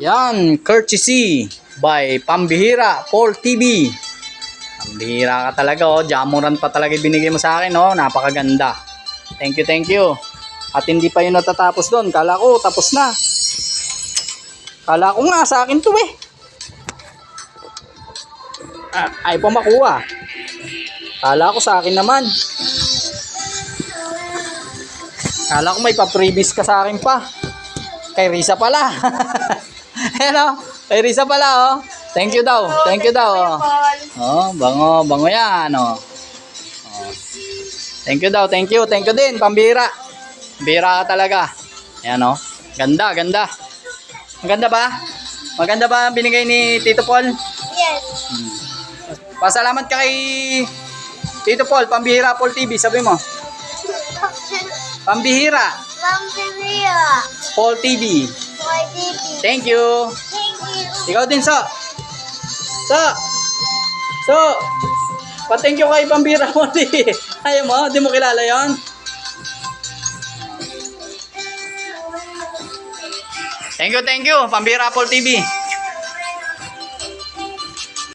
Yan, courtesy by Pambihira Paul TV. Pambihira ka talaga oh. Jamuran pa talaga binigay mo sa akin oh. Napakaganda. Thank you, thank you. At hindi pa yun natatapos doon. Kala ko tapos na. Kala ko nga sa akin to eh. Ah, ay pa makuha. Kala ko sa akin naman. Kala ko may pa-previous ka sa akin pa. Kay Risa pala. Hello, kay Risa pala oh. Thank you daw. Thank you daw. Oh, oh bango, bango yan oh. oh. Thank you daw, thank you, thank you din, pambira. Bira ka talaga. Ayan oh. Ganda, ganda. Maganda ba? Maganda ba ang binigay ni Tito Paul? Yes. Pasalamat ka kay Tito Paul, Pambihira Paul TV, sabi mo. Pambihira Pampilia. Paul TV. Thank you. Thank you. Ikaw din, So. So. So. Pa-thank you kay Pambihira Paul TV. Ayaw mo? Di mo kilala yon? Thank you, thank you. Pambihira Paul TV.